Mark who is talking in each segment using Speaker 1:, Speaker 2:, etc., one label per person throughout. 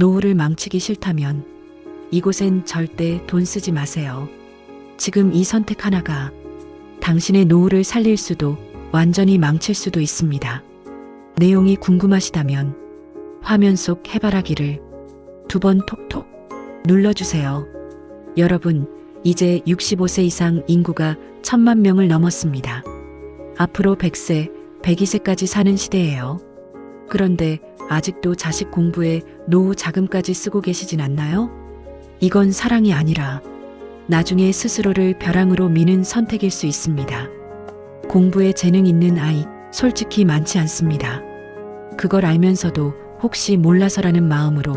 Speaker 1: 노후를 망치기 싫다면 이곳엔 절대 돈 쓰지 마세요. 지금 이 선택 하나가 당신의 노후를 살릴 수도 완전히 망칠 수도 있습니다. 내용이 궁금하시다면 화면 속 해바라기를 두 번 톡톡 눌러주세요. 여러분, 이제 65세 이상 인구가 천만 명을 넘었습니다. 앞으로 100세, 102세까지 사는 시대예요. 그런데 아직도 자식 공부에 노후 자금까지 쓰고 계시진 않나요? 이건 사랑이 아니라 나중에 스스로를 벼랑으로 미는 선택일 수 있습니다. 공부에 재능 있는 아이 솔직히 많지 않습니다. 그걸 알면서도 혹시 몰라서라는 마음으로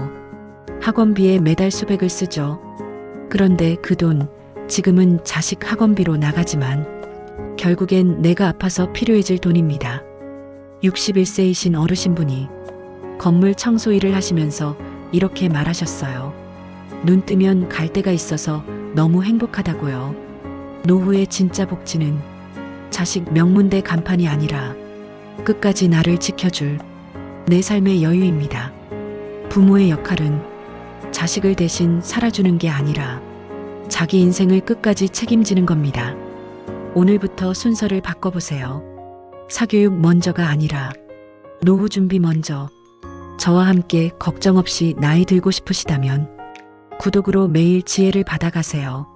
Speaker 1: 학원비에 매달 수백을 쓰죠. 그런데 그 돈 지금은 자식 학원비로 나가지만 결국엔 내가 아파서 필요해질 돈입니다. 61세이신 어르신분이 건물 청소 일을 하시면서 이렇게 말하셨어요. 눈 뜨면 갈 데가 있어서 너무 행복하다고요. 노후의 진짜 복지는 자식 명문대 간판이 아니라 끝까지 나를 지켜줄 내 삶의 여유입니다. 부모의 역할은 자식을 대신 살아주는 게 아니라 자기 인생을 끝까지 책임지는 겁니다. 오늘부터 순서를 바꿔보세요. 사교육 먼저가 아니라 노후 준비 먼저. 저와 함께 걱정 없이 나이 들고 싶으시다면 구독으로 매일 지혜를 받아가세요.